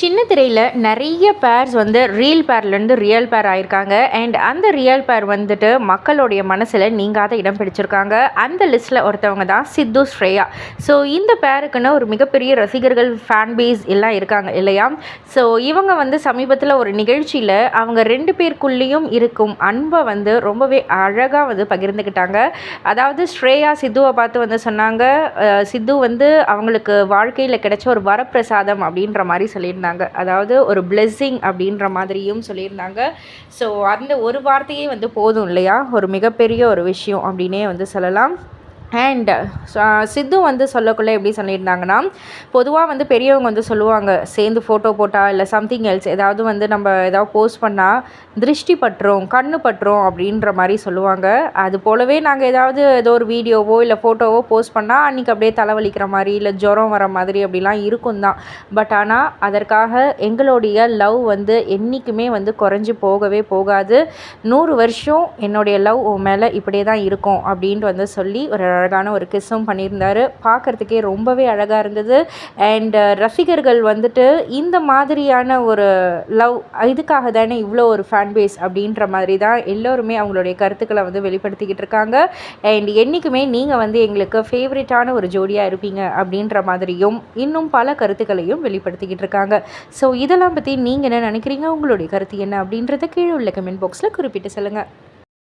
சின்ன திரையில் நிறைய பேர்ஸ் வந்து ரீல் பேர்லேருந்து ரியல் பேர் ஆயிருக்காங்க. அண்ட் அந்த ரியல் பேர் வந்துட்டு மக்களுடைய மனசில் நீங்காத இடம் பிடிச்சிருக்காங்க. அந்த லிஸ்ட்டில் ஒருத்தவங்க தான் சித்து ஸ்ரேயா. ஸோ இந்த பேருக்குன்னு ஒரு மிகப்பெரிய ரசிகர்கள் ஃபேன் பேஸ் எல்லாம் இருக்காங்க இல்லையா? ஸோ இவங்க வந்து சமீபத்தில் ஒரு நிகழ்ச்சியில் அவங்க ரெண்டு பேருக்குள்ளேயும் இருக்கும் அன்பை வந்து ரொம்பவே அழகாக வந்து பகிர்ந்துக்கிட்டாங்க அதாவது ஸ்ரேயா சித்துவை பார்த்து வந்து சொன்னாங்க சித்து வந்து அவங்களுக்கு வாழ்க்கையில் கிடைச்ச ஒரு வரப்பிரசாதம் அப்படின்ற மாதிரி சொல்லியிருந்தாங்க. சொல்லியிருந்தாங்க. அதாவது ஒரு பிளெஸ்ஸிங் அப்படின்ற மாதிரியும் சொல்லியிருந்தாங்க. ஸோ அந்த ஒரு வார்த்தையே வந்து போதும் இல்லையா? ஒரு மிகப்பெரிய ஒரு விஷயம் அப்படின்னே வந்து சொல்லலாம். அண்ட் சித்து வந்து சொல்லக்குள்ளே எப்படி சொல்லியிருந்தாங்கன்னா பொதுவாக வந்து பெரியவங்க வந்து சொல்லுவாங்க சேர்ந்து ஃபோட்டோ போட்டால் இல்லை சம்திங் எல்ஸ் ஏதாவது வந்து நம்ம ஏதாவது போஸ்ட் பண்ணால் திருஷ்டி பட்டுரும் கண்ணு பட்டுரும் அப்படின்ற மாதிரி சொல்லுவாங்க. அது போலவே நாங்கள் ஏதாவது ஏதோ ஒரு வீடியோவோ இல்லை ஃபோட்டோவோ போஸ்ட் பண்ணால் அன்றைக்கி அப்படியே தலைவலிக்கிற மாதிரி இல்லை ஜுரம் வர மாதிரி அப்படிலாம் இருக்கும் தான். பட் ஆனால் அதற்காக எங்களுடைய லவ் வந்து என்றைக்குமே வந்து குறைஞ்சி போகவே போகாது. நூறு வருஷம் என்னுடைய லவ் உன் மேலே இப்படியே தான் இருக்கும் அப்படின்ட்டு வந்து சொல்லி ஒரு அழகான ஒரு கிஸ்ஸும் பண்ணியிருந்தார். பார்க்குறதுக்கே ரொம்பவே அழகாக இருந்தது. அண்ட் uh, ரசிகர்கள் வந்துட்டு இந்த மாதிரியான ஒரு லவ் இதுக்காக தானே இவ்வளோ ஒரு ஃபேன் பேஸ் அப்படின்ற மாதிரி தான் எல்லோருமே அவங்களுடைய கருத்துக்களை வந்து வெளிப்படுத்திக்கிட்டு இருக்காங்க. அண்ட் என்றைக்குமே நீங்கள் வந்து எங்களுக்கு ஃபேவரட்டான ஒரு ஜோடியாக இருப்பீங்க அப்படின்ற மாதிரியும் இன்னும் பல கருத்துக்களையும் வெளிப்படுத்திக்கிட்டு இருக்காங்க. ஸோ இதெல்லாம் பற்றி நீங்கள் என்ன நினைக்கிறீங்க? உங்களுடைய கருத்து என்ன அப்படின்றத கீழே உள்ள கமெண்ட் பாக்ஸில் குறிப்பிட்டு சொல்லுங்கள்